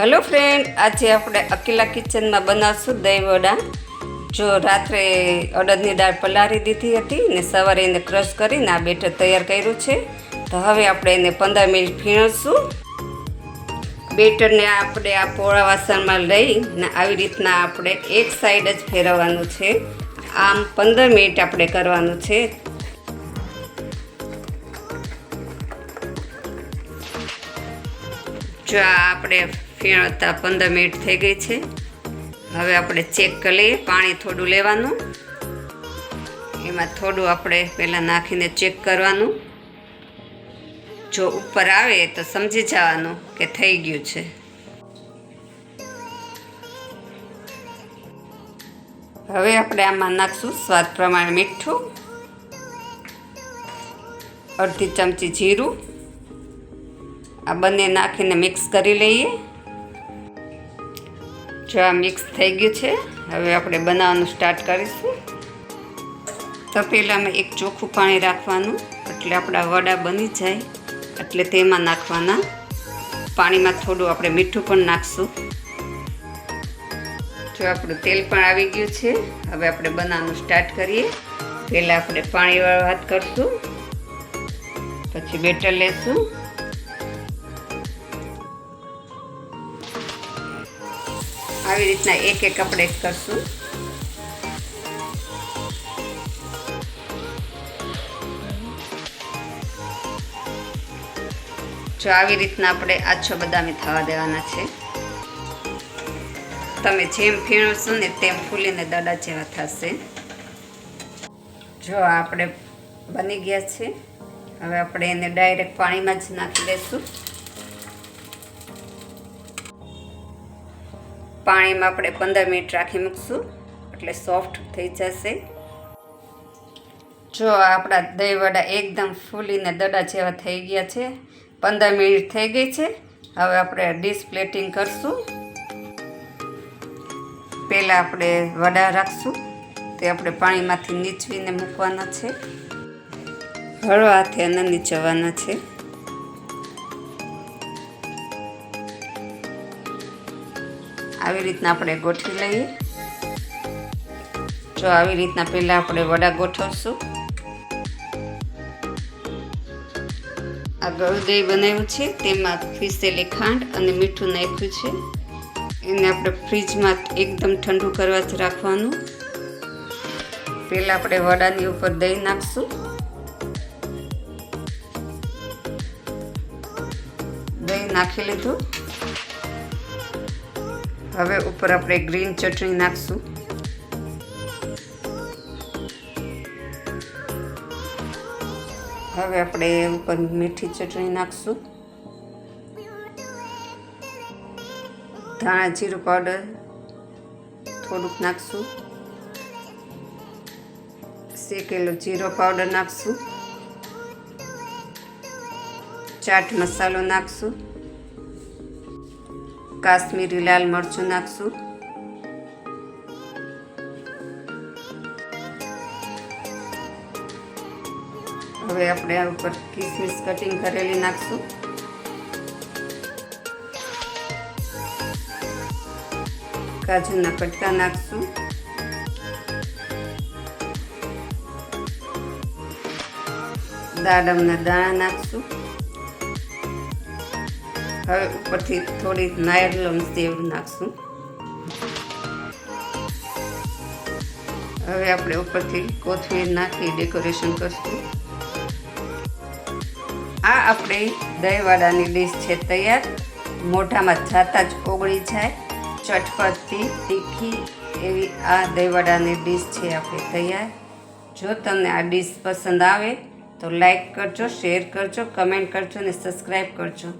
Hello friend આજે આપણે અકેલા કિચનમાં બનાવશું દહીં વડા. જો રાત્રે અડદની દાળ પલાળી દીધી હતી ને સવારે એને ક્રશ કરીને આ બેટર તૈયાર કર્યું છે. તો હવે આપણે એને પંદર મિનિટ ફીણશું બેટરને આપણે આ પોળા વાસણમાં લઈ ને આવી રીતના આપણે એક સાઈડ જ ફેરવવાનું છે. આમ પંદર મિનિટ આપણે કરવાનું છે. જો આપણે ફીણતા પંદર મિનિટ થઈ ગઈ છે. હવે આપણે ચેક કરી લઈએ પાણી થોડું લેવાનું. એમાં થોડું આપણે પહેલાં નાખીને ચેક કરવાનું. જો ઉપર આવે તો સમજી જવાનું કે થઈ ગયું છે. હવે આપણે આમાં નાખશું સ્વાદ પ્રમાણે મીઠું. અડધી ચમચી જીરું. આ બંને નાખીને મિક્સ કરી લઈએ. જો આ મિક્સ થઈ ગયું છે, હવે આપણે બનાવવાનું સ્ટાર્ટ કરીશું. તો પહેલાં મેં એક ચોખ્ખું પાણી રાખવાનું, એટલે આપણા વડા બની જાય, એટલે તેમાં નાખવાના. પાણીમાં થોડું આપણે મીઠું પણ નાખશું. જો આપણું તેલ પણ આવી ગયું છે, હવે આપણે બનાવવાનું સ્ટાર્ટ કરીએ. પહેલાં આપણે પાણીવાળો હાથ કરશું, પછી બેટર લેશું. આવી રીતના એક એક આપણે કરશું. જો આવી રીતના આપણે આછો બદામી થવા દેવાના છે. તમે જેમ ફીણવશો ને તેમ ફૂલીને દડા જેવા થશે. જો આપણે બની ગયા છે. હવે આપણે એને ડાયરેક્ટ પાણીમાં જ નાખી દઈશું. પાણીમાં આપણે પંદર મિનિટ રાખી મૂકશું. એટલે સોફ્ટ થઈ જશે. જો આપણા દહીં વડા એકદમ ફૂલીને દડા જેવા થઈ ગયા છે. પંદર મિનિટ થઈ ગઈ છે. હવે આપણે ડીશ પ્લેટિંગ કરશું. પહેલાં આપણે વડા રાખશું. તે આપણે પાણીમાંથી નીચવીને મૂકવાના છે. હળવાથી અને નીચવાના છે. આવી રીતના આપણે ગોઠવી લઈએ. જો આવી રીતના પહેલાં આપણે વડા ગોઠવશું. આ ગળું દહીં બનાવ્યું છે, તેમાં પીસેલી ખાંડ અને મીઠું નાખ્યું છે. એને આપણે ફ્રીજમાં એકદમ ઠંડુ કરવા જ રાખવાનું. પહેલાં આપણે વડાની ઉપર દહીં નાખશું. દહીં નાખી લીધું. હવે ઉપર આપણે ગ્રીન ચટણી નાખશું. હવે આપણે ઉપર મીઠી ચટણી નાખશું. ધાણા જીરું પાવડર થોડુંક નાખશું. શેકેલો જીરો પાવડર નાખશું. ચાટ મસાલો નાખશું. કાશ્મીરી લાલ મરચું નાખશું. હવે આપણે આ ઉપર કિસમિસ કટિંગ કરેલી નાખશું. કાજુના કટકા નાખશું. દાડમના દાણા નાખશું. હવે ઉપરથી થોડી નાયલોન સેવ નાખશું. હવે આપણે ઉપરથી કોથમીર નાખી ડેકોરેશન કરશું. આ આપણે દહીંવાડાની ડીશ છે તૈયાર. મોઢામાં જાતા જ ઓગળી જાય. ચટપટી, તીખી એવી આ દહીંવાડાની ડીશ છે આપણે તૈયાર. જો તમને આ ડીશ પસંદ આવે તો લાઈક કરજો, શેર કરજો, કમેન્ટ કરજો અને સબસ્ક્રાઈબ કરજો.